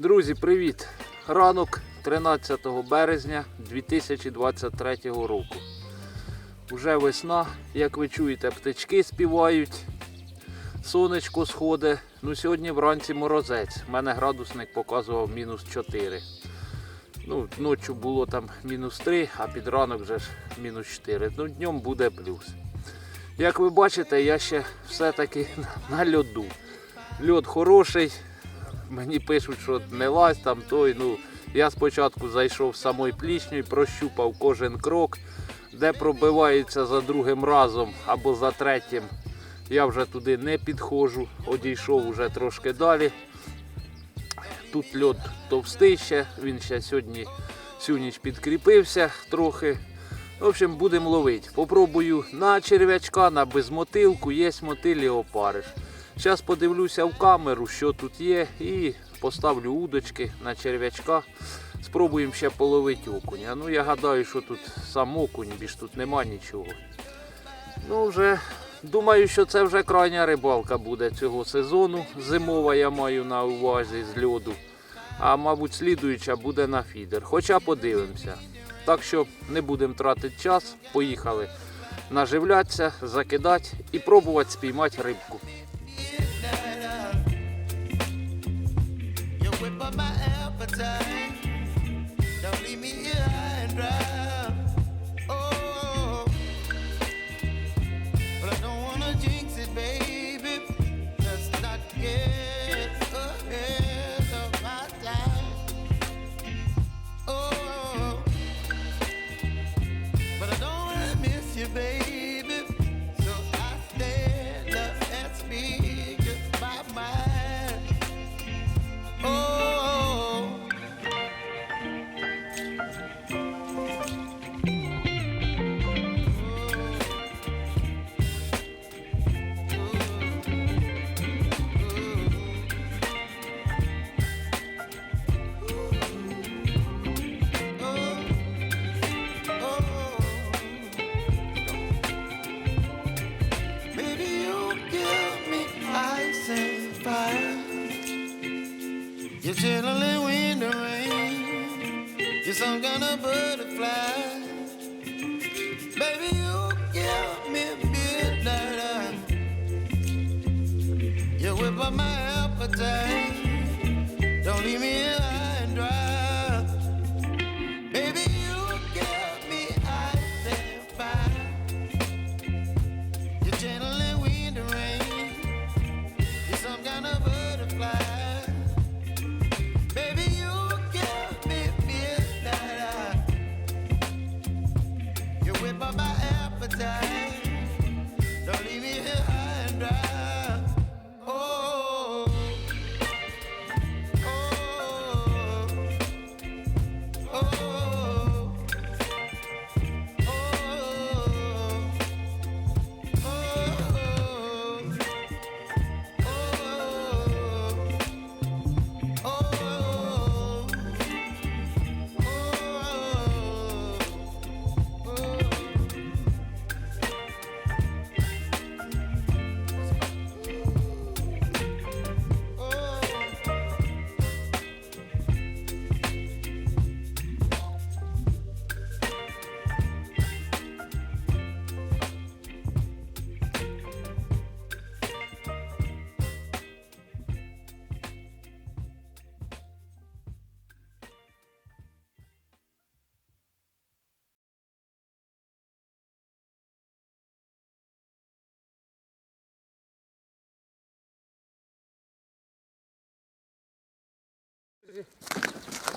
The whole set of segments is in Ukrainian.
Друзі, привіт! Ранок 13 березня 2023 року. Уже весна, як ви чуєте, птички співають, сонечко сходить. Ну, сьогодні вранці морозець. У мене градусник показував мінус 4. Ну, ночі було там мінус 3, а під ранок вже ж мінус 4. Ну, днем буде плюс. Як ви бачите, я ще все-таки на льоду. Льод хороший, Мені пишуть, що не лазь там той. Ну, я спочатку зайшов з самої плічньої, прощупав кожен крок, де пробивається за другим разом або за третім. Я вже туди не підходжу, одійшов уже трошки далі. Тут льод товстий ще, він ще сьогодні всю ніч підкріпився трохи. В общем, будемо ловити. Попробую на черв'ячка, на безмотилку, є мотилі опариш. Зараз подивлюся в камеру, що тут є, і поставлю удочки на черв'ячка. Спробуємо ще половити окуня. Ну я гадаю, що тут сам окунь, більш тут нема нічого. Ну вже думаю, що це вже крайня рибалка буде цього сезону. Зимова я маю на увазі з льоду. А мабуть, слідуюча буде на фідер. Хоча подивимося. Так що не будемо тратити час. Поїхали наживлятися, закидати і пробувати спіймати рибку. You whip up my appetite. Don't leave me here and dry.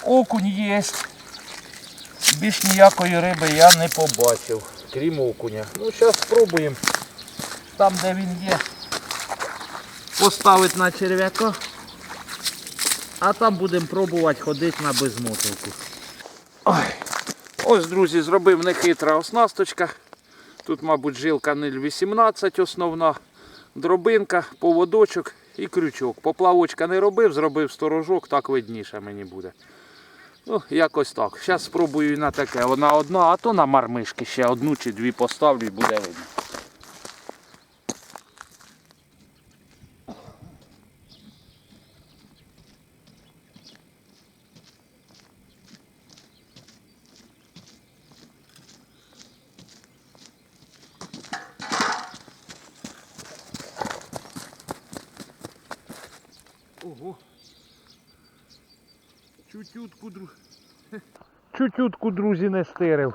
Окунь є. Більш ніякої риби я не побачив, крім окуня. Ну, зараз спробуємо. Там, де він є, поставити на черв'яка. А там будемо пробувати ходити на безмотилку. Ой. Ось, друзі, зробив нехитра оснасточка. Тут, мабуть, жилка 0,18 основна, дробинка, поводочок і крючок. Поплавочка не робив, зробив сторожок, так видніше мені буде. Ну, якось так. Зараз спробую на таке. Вона одна, а то на мармишки ще одну чи дві поставлю і буде видно. Чуть-чутку, дру... Чуть-чутку, друзі, не стирив.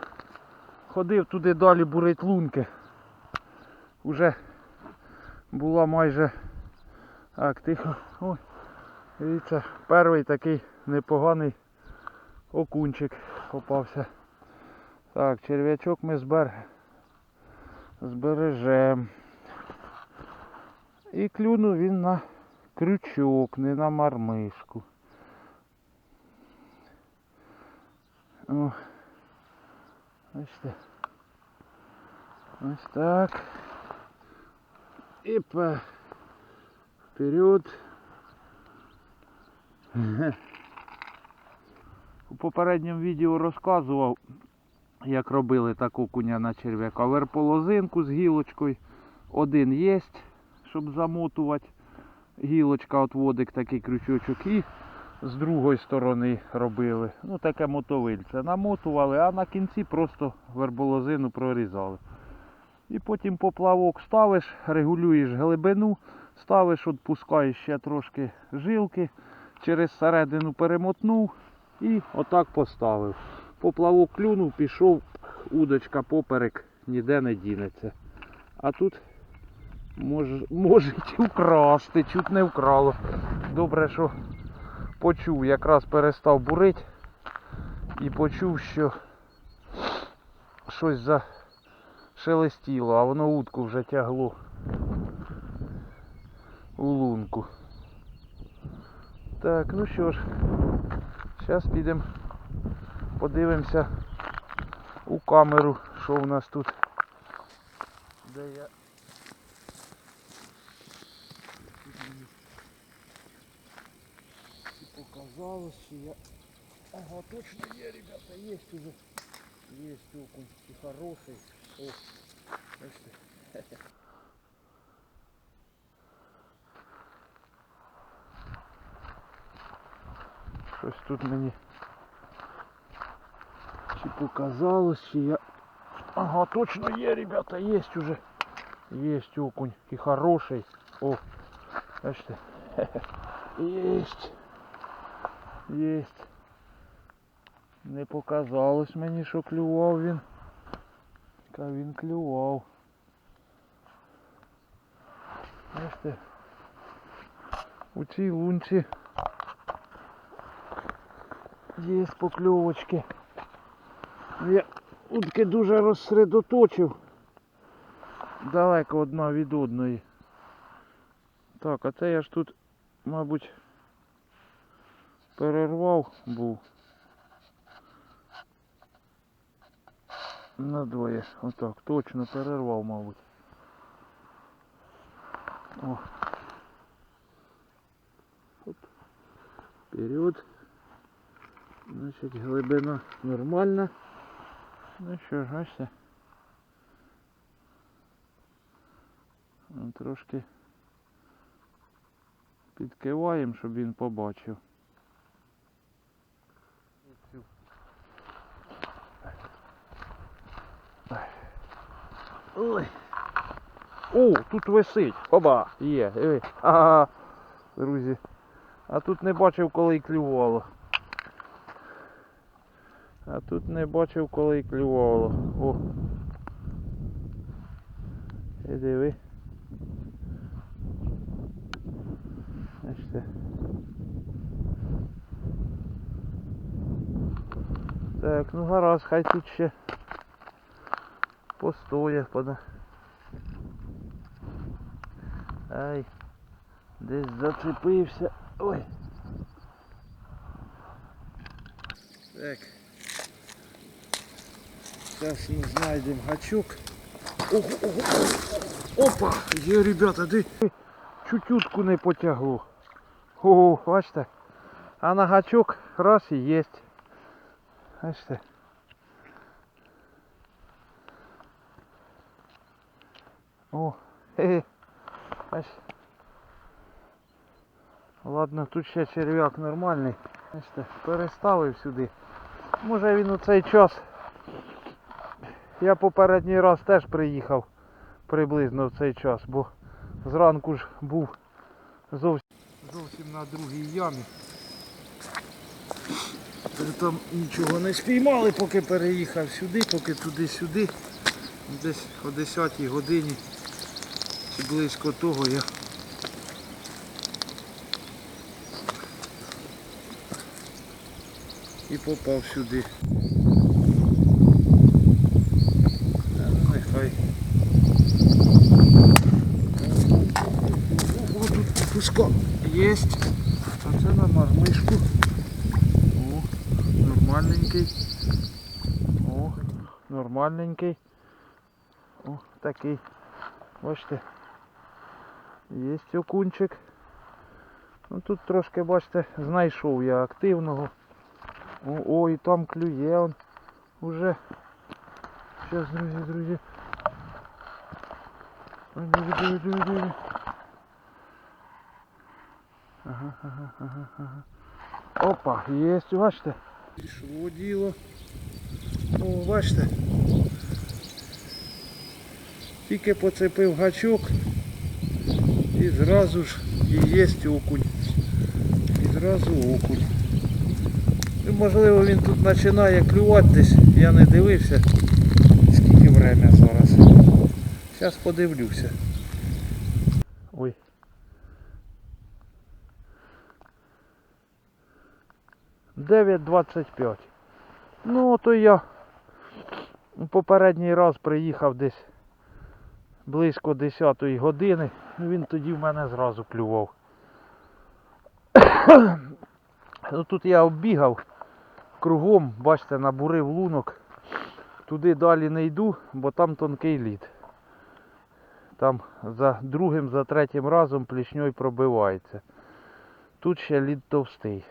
Ходив туди далі бурить лунки. Уже була майже. Так, тихо. Ой. Дивіться, перший такий непоганий окунчик попався. Так, черв'ячок ми збер... збережем. І клюнув він на крючок, не на мармишку. О. Бачите. Ось так. І по... вперед. У попередньому відео розказував, як робили таку куня на черв'яка. Верполозинку з гілочкою. Один є, щоб замотувати. Гілочка отводик такий крючочок і з другої сторони робили. Ну таке мотовильце. Намотували, а на кінці просто верболозину прорізали. І потім поплавок ставиш, регулюєш глибину, ставиш, відпускаєш ще трошки жилки, через середину перемотнув і отак поставив. Поплавок клюнув, пішов, удочка поперек ніде не дінеться. А тут може, можуть украсти, чуть не вкрало. Добре, що почув, якраз перестав бурити і почув, що щось зашелестіло, а воно утку вже тягло у лунку. Так, ну що ж, зараз підемо подивимося у камеру, що у нас тут. Де я. показалось, що я... Ага, точно є, ребята, есть уже. Есть окунь. И хороший. О, бачите. Щось тут мені чи показалось, чи я... Ага, точно є, ребята, есть уже. Есть окунь. И хороший. О, бачите. Есть. Есть. Не показалось мені, що клював він. Та він клював. Бачите, у цій лунці є покльовочки. Я утки дуже розсередоточив. Далеко одна від одної. Так, а це я ж тут, мабуть, перервав був. На двоє. Отак, точно перервав, мабуть. О. Оп. Вперед. Значить, глибина нормальна. Ну що ж, бачите. Трошки підкиваємо, щоб він побачив. Ой. О, тут висить. Оба, є. Ей. Ага. Друзі. А тут не бачив, коли й клювало. А тут не бачив, коли й клювало. О. І диви. Бачите. Так, ну гаразд, хай тут ще постоє, пода. Ай, десь зачепився. Ой. Так. Зараз ми знайдемо гачок. Ого, ого, ого. Опа! Є, ребята, де? Чуть утку не потягло. О, бачите? А на гачок раз і єсть. Бачите? О, хе-хе. Ладно, тут ще черв'як нормальний. Бачите, переставив сюди. Може він у цей час. Я попередній раз теж приїхав приблизно в цей час, бо зранку ж був зовсім, зовсім на другій ямі. Там нічого не спіймали, поки переїхав сюди, поки туди-сюди. Десь о 10 годині близько того я і попав сюди. Та ну нехай. О, тут пуска єсть. А це на мармишку. О, нормальненький. О, нормальненький. О, такий. Бачите. Єсть окунчик. Ну тут трошки, бачите, знайшов я активного. О, о, і там клює он уже. Зараз, друзі, друзі. Ой. Ага, ага, ага, ага. Опа, єсть, бачите? Пішло діло. О, бачите. Тільки поцепив гачок і зразу ж і єсть окунь. І зразу окунь. Ну, можливо він тут починає клювати десь, я не дивився. Скільки время зараз. Зараз подивлюся. Ой. Дев'ять двадцять п'ять. Ну, то я попередній раз приїхав десь близько 10 години. Він тоді в мене зразу клював. ну, тут я оббігав кругом, бачите, набурив лунок. Туди далі не йду, бо там тонкий лід. Там за другим, за третім разом плішньою пробивається. Тут ще лід товстий.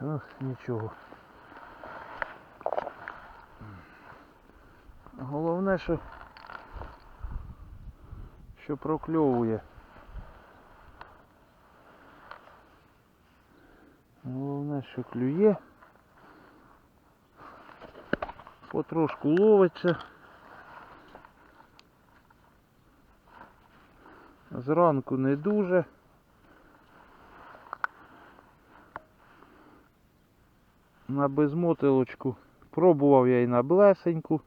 Ну, нічого. Головне, що, що прокльовує. Головне, що клює. Потрошку ловиться. Зранку не дуже. На безмотилочку. Пробував я і на блесеньку.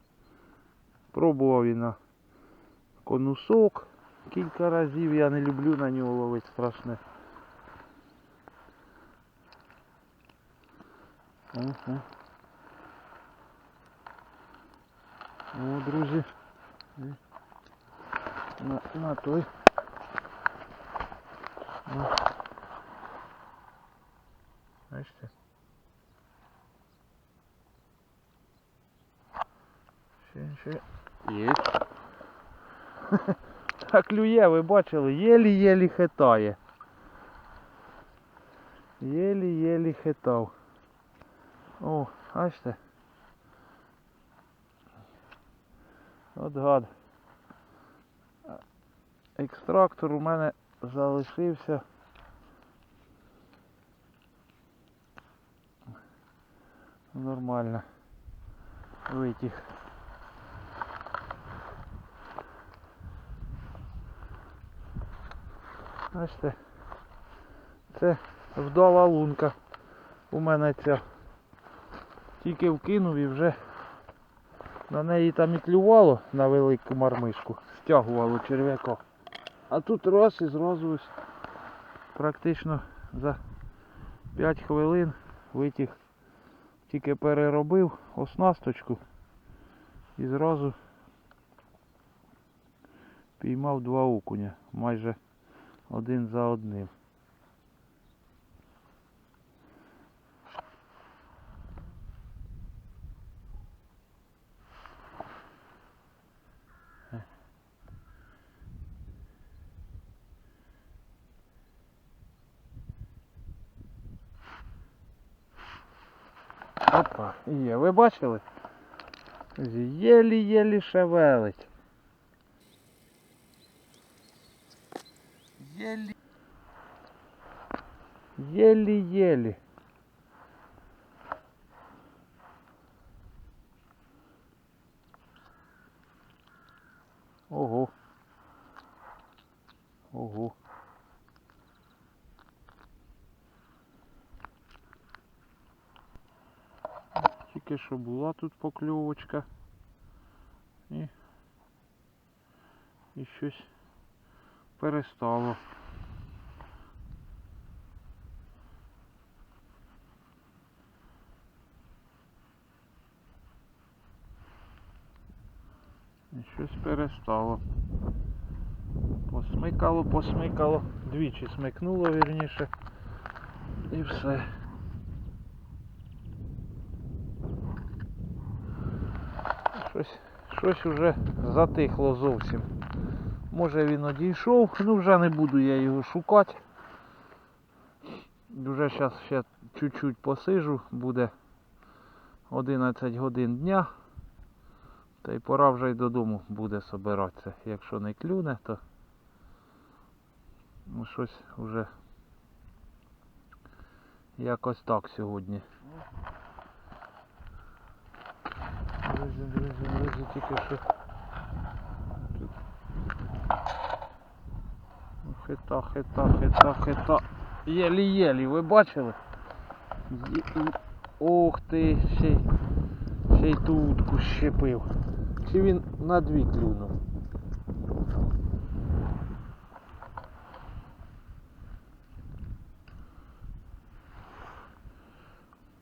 Пробував і на конусок. Кілька разів я не люблю на нього ловити страшне. Ага. О, друзі. На, на той. На. Бачите? Ще, ще. Є. А клює, ви бачили, єлі-єлі хитає. Єлі-єлі хитав. О, бачите? От гад. Екстрактор у мене залишився. Нормально. Витяг. Бачите, це вдала лунка. У мене ця. Тільки вкинув і вже на неї там і клювало на велику мармишку, стягувало черв'яка. А тут раз і зразу практично за 5 хвилин витяг, тільки переробив оснасточку і зразу піймав два окуня, майже один за одним. Опа, є, ви бачили? Єлі-єлі шевелить. Єлі. Єлі-єлі. Ого. Ого. Тільки що була тут покльовочка. І, і щось перестало. І щось перестало. Посмикало, посмикало. Двічі смикнуло вірніше. І все. Щось, щось уже затихло зовсім. Може він одійшов, ну вже не буду я його шукати. Вже зараз ще чуть-чуть посижу, буде 11 годин дня. Та й пора вже й додому буде собиратися. Якщо не клюне, то ну, щось вже якось так сьогодні. Друзі, друзі, друзі, тільки що тут Ну, хита, хита, хита, хита. Єлі-єлі, ви бачили? Є- Ох ти, ще й, ще й ту утку щепив. Чи він на дві клюнув?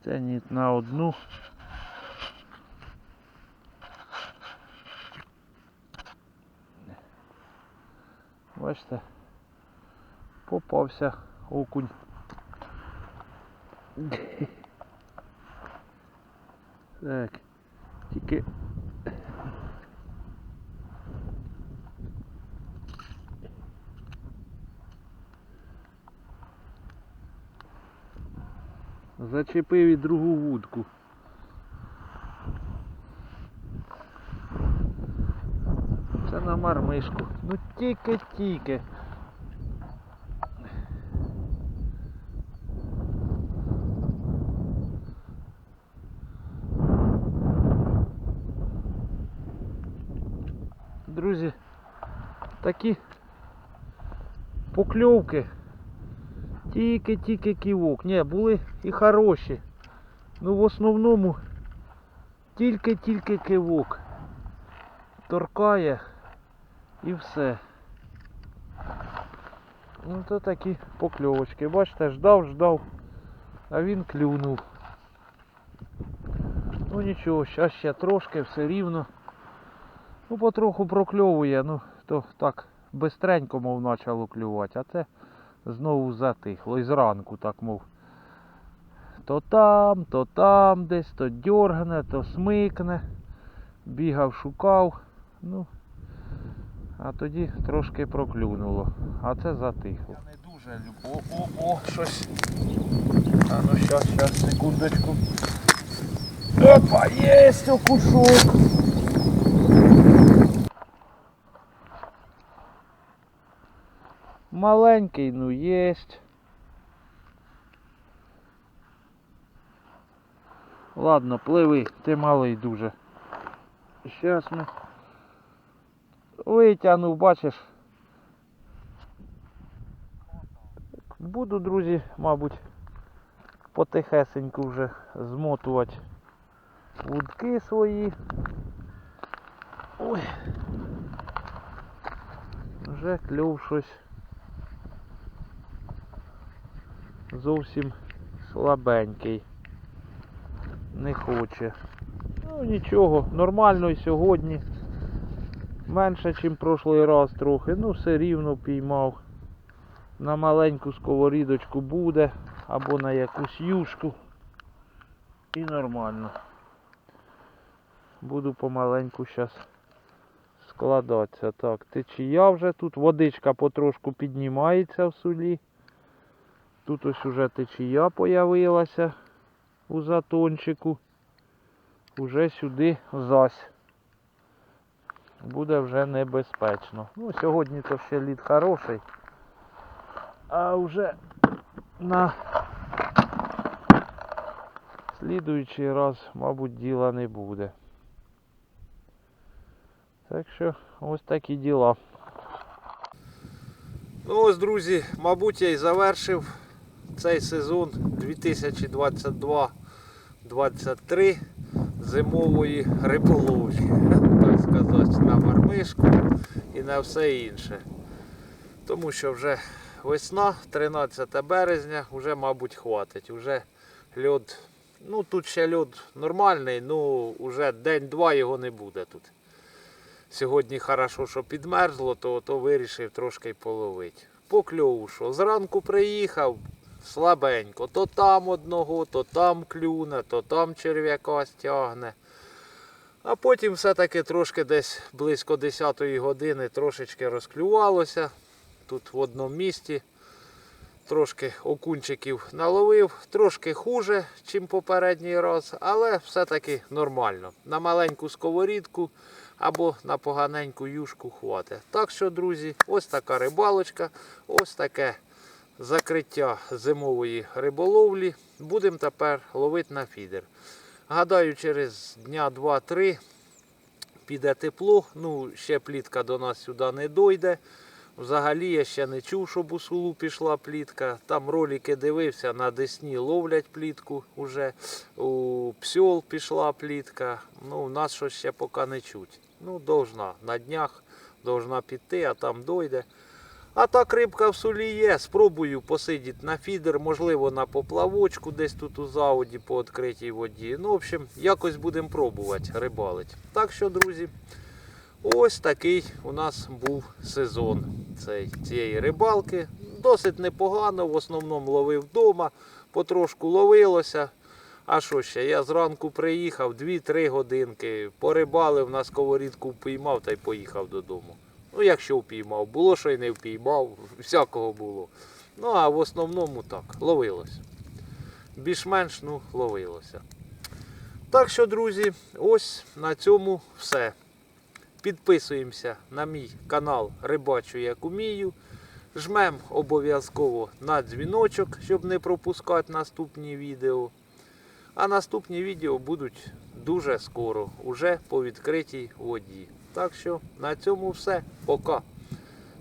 Це на одну. Бачите, попався окунь. Так, тільки зачепив і другу вудку. Це на мармишку. Ну тільки-тільки. Друзі, такі покльовки. Тільки-тільки ківок. Ні, були і хороші. Ну в основному тільки-тільки кивок. Торкає і все. Ну то такі покльовочки. Бачите, ждав, ждав, а він клюнув. Ну нічого, зараз ще трошки, все рівно. Ну потроху прокльовує, ну то так бистренько, мов почало клювати, а це знову затихло. І зранку так мов. То там, то там десь, то дьоргне, то смикне. Бігав, шукав. Ну, а тоді трошки проклюнуло. А це затихло. Я не дуже люблю. О, о, щось. А ну щас, щас, секундочку. Опа, єсть окушок. Маленький, ну єсть. Ладно, пливи, ти малий дуже. Щас ми витягнув, бачиш. Буду, друзі, мабуть, потихесеньку вже змотувати вудки свої. Ой. Вже кльов щось зовсім слабенький. Не хоче. Ну нічого, нормально і сьогодні. Менше, ніж прошлий раз трохи, ну все рівно піймав. На маленьку сковорідочку буде, або на якусь юшку. І нормально. Буду помаленьку зараз складатися. Так, течія вже тут, водичка потрошку піднімається в сулі. Тут ось уже течія появилася у затончику. Уже сюди зась. Буде вже небезпечно. Ну, сьогодні то ще лід хороший. А вже на слідуючий раз, мабуть, діла не буде. Так що ось такі діла. Ну ось, друзі, мабуть, я і завершив цей сезон 2022-2023. зимової риболовлі, так сказати, на мармишку і на все інше. Тому що вже весна, 13 березня, вже, мабуть, хватить. Уже льод, ну тут ще льод нормальний, ну вже день-два його не буде тут. Сьогодні хорошо, що підмерзло, то, то вирішив трошки половити. По кльову, що зранку приїхав слабенько, то там одного, то там клюне, то там черв'яка стягне. А потім все-таки трошки десь близько 10 години трошечки розклювалося. Тут в одному місці. Трошки окунчиків наловив, трошки хуже, ніж попередній раз, але все-таки нормально. На маленьку сковорідку або на поганеньку юшку хватить. Так що, друзі, ось така рибалочка, ось таке закриття зимової риболовлі. Будемо тепер ловити на фідер. Гадаю, через дня 2-3 піде тепло. Ну, ще плітка до нас сюди не дойде. Взагалі я ще не чув, щоб у сулу пішла плітка. Там ролики дивився, на Десні ловлять плітку вже. У псьол пішла плітка. Ну, у нас щось ще поки не чуть. Ну, должна. На днях должна піти, а там дойде. А так рибка в сулі є. Спробую посидіти на фідер, можливо, на поплавочку десь тут у заводі по відкритій воді. Ну, в общем, якось будемо пробувати рибалити. Так що, друзі, ось такий у нас був сезон цей, цієї рибалки. Досить непогано, в основному ловив вдома, потрошку ловилося. А що ще? Я зранку приїхав 2-3 годинки, порибалив на сковорідку, впіймав та й поїхав додому. Ну, якщо впіймав, було, що й не впіймав, всякого було. Ну, а в основному так, ловилося. Більш-менш ну, ловилося. Так що, друзі, ось на цьому все. Підписуємося на мій канал Рибачу як умію. Жмем обов'язково на дзвіночок, щоб не пропускати наступні відео. А наступні відео будуть дуже скоро, уже по відкритій воді. Так що на цьому все. Пока.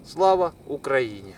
Слава Україні!